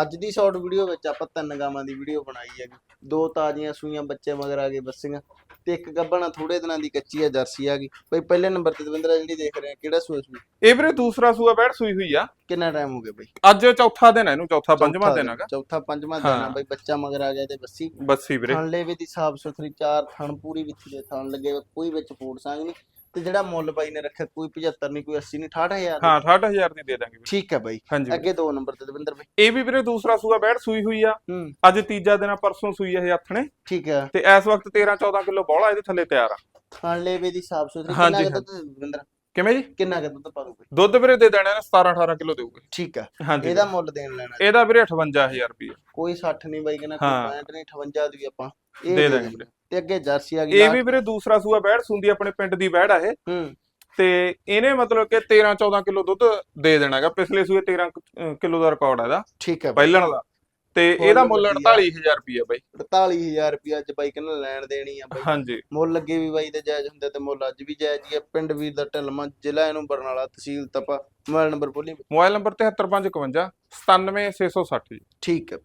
ਅੱਜ ਦੀ short video ਵਿੱਚ ਆਪਾਂ ਤਿੰਨ ਗਾਵਾਂ ਦੀ ਵੀਡੀਓ ਬਣਾਈ ਹੈਗੀ। ਦੋ ਤਾਜ਼ੀਆਂ ਸੂਈਆਂ ਬੱਚੇ ਮਗਰ ਆ ਗਏ ਬੱਸੀਆਂ ਤੇ ਇੱਕ ਗੱਬਣਾ ਥੋੜੇ ਦਿਨਾਂ ਦੀ ਕੱਚੀ ਆ ਜਰਸੀ ਆ ਗਈ। ਬਈ ਪਹਿਲੇ ਨੰਬਰ ਤੇ ਦਵਿੰਦਰ ਜਿਹੜੀ ਦੇਖ ਰਹੇ ਆ ਕਿਹੜਾ ਸੂਆ ਸੂਈ? ਇਹ ਵੀਰੇ ਦੂਸਰਾ ਸੂਆ ਬੈਠ ਸੂਈ ਹੋਈ ਆ। ਕਿੰਨਾ ਟਾਈਮ ਹੋ ਗਿਆ ਬਈ? ਅੱਜ ਚੌਥਾ ਦਿਨ ਹੈ ਇਹਨੂੰ ਚੌਥਾ ਪੰਜਵਾਂ ਦਿਨ ਹੈਗਾ। ਚੌਥਾ ਪੰਜਵਾਂ ਦਿਨ ਆ ਹਾਂ। ਬਈ ਬੱਚਾ ਮਗਰ ਆ ਗਿਆ ਤੇ ਬੱਸੀ। ਬੱਸੀ ਵੀਰੇ। ਥਣ ਲੇਵੇ ਦੀ ਸਾਫ਼ ਸੁਥਰੀ ਚਾਰ ਥਣ ਪੂਰੀ ਵਿੱਚ ਦੇ ਥਣ ਲੱਗੇ ਕੋਈ ਵਿੱਚ ਫੂਡ ਸੰਗ ਨਹੀਂ। ਤੇ ਜਿਹੜਾ ਮੁੱਲ ਬਾਈ ਨੇ ਰੱਖਿਆ ਕੋਈ 75 ਨਹੀਂ ਕੋਈ 80 ਨਹੀਂ 68000 ਹਾਂ 68000 ਦੀ ਦੇ ਦਾਂਗੇ ਵੀਰੇ ਠੀਕ ਹੈ ਬਾਈ। ਹਾਂਜੀ। ਅੱਗੇ ਦੋ ਨੰਬਰ ਤੇ ਦਵਿੰਦਰ ਬਾਈ। ਇਹ ਵੀ ਵੀਰੇ ਦੂਸਰਾ ਸੂਆ ਬੈਠ ਸੂਈ ਹੋਈ ਆ। ਅੱਜ ਤੀਜਾ ਦਿਨ ਆ ਪਰਸੋਂ ਸੂਈ ਇਹ ਆਥਣੇ ਠੀਕ ਹੈ। ਤੇ ਇਸ ਵਕਤ 13 14 ਕਿਲੋ ਬੌਲਾ ਇਹਦੇ ਥੱਲੇ ਤਿਆਰ ਆ। ਥਣ ਲੇਵੇ ਦੀ ਸਾਫ਼ ਸੁਥਰੀ। ਕਿੰਨਾ ਕੁ ਦੁੱਧ ਦਵਿੰਦਰ? ਕਿਵੇਂ ਜੀ? ਕਿੰਨਾ ਕੁ ਦੁੱਧ ਪਾਉਂਗੇ ਦੁੱਧ ਵੀਰੇ ਦੇ ਦੇਣਾ ਨੇ 17 18 ਕਿਲੋ ਦੇਊਗੇ। ਠੀਕ ਹੈ। ਇਹਦਾ ਮੁੱਲ ਦੇਣ ਲੈਣਾ ਇਹਦਾ ਵੀਰੇ 58000 ਰੁਪਏ ਕੋਈ 60 ਨਹੀਂ ਬਾਈ ਕਹਿੰਦਾ। ਕੋਈ 65 ਨਹੀਂ 58 ਦੀ ਆਪਾਂ। ਦੇ ਦੇ ਦਾਂਗੇ ਦੇਣੀ। ਵੀਰੇ। ਤੇ ਅੱਗੇ ਜਰਸੀ ਆ ਗਈ ਇਹ ਵੀ ਵੀਰੇ ਦੂਸਰਾ ਸੂਆ ਬੈੜ ਸੁੰਦੀ ਆਪਣੇ ਪਿੰਡ ਦੀ ਬੈੜ ਆ ਇਹ। ਹੂੰ। ਤੇ ਇਹਨੇ ਮਤਲਬ ਕਿ 13 14 ਕਿਲੋ ਦੁੱਧ ਦੇ ਦੇਣਾਗਾ ਪਿਛਲੇ ਸੂਏ 13 ਕਿਲੋ ਦਾ ਰਿਕਾਰਡ ਆ ਇਹਦਾ। ਠੀਕ ਹੈ ਬਾਈ। ਪਹਿਲਣ ਦਾ। ਤੇ ਇਹਦਾ ਮੁੱਲ ਵਧੀਆ। 48000 ਰੁਪਏ ਬਾਈ। 48000 ਰੁਪਿਆ ਅੱਜ ਬਾਈ ਕਹਿੰਦਾ ਲੈਣ ਦੇਣੀ ਆ ਬਾਈ। ਹਾਂਜੀ। ਮੁੱਲ ਲੱਗੇ ਵੀ ਬਾਈ ਦੇ ਜਾਇਜ਼ ਹੁੰਦੇ ਤੇ ਮੁੱਲ ਅੱਜ ਵੀ ਜਾਇਜ਼ ਹੀ ਆ। ਪਿੰਡ ਵੀਰ ਦਾ ਢਲਮਾ ਜ਼ਿਲ੍ਹਾ ਇਹਨੂੰ ਬਰਨਾਲਾ ਤਹਿਸੀਲ ਤਪਾ। ਮੋਬਾਈਲ ਨੰਬਰ ਬੋਲੀ ਮੋਬਾਈਲ ਨੰਬਰ 7355 97660 ਜੀ। ਠੀਕ ਹੈ।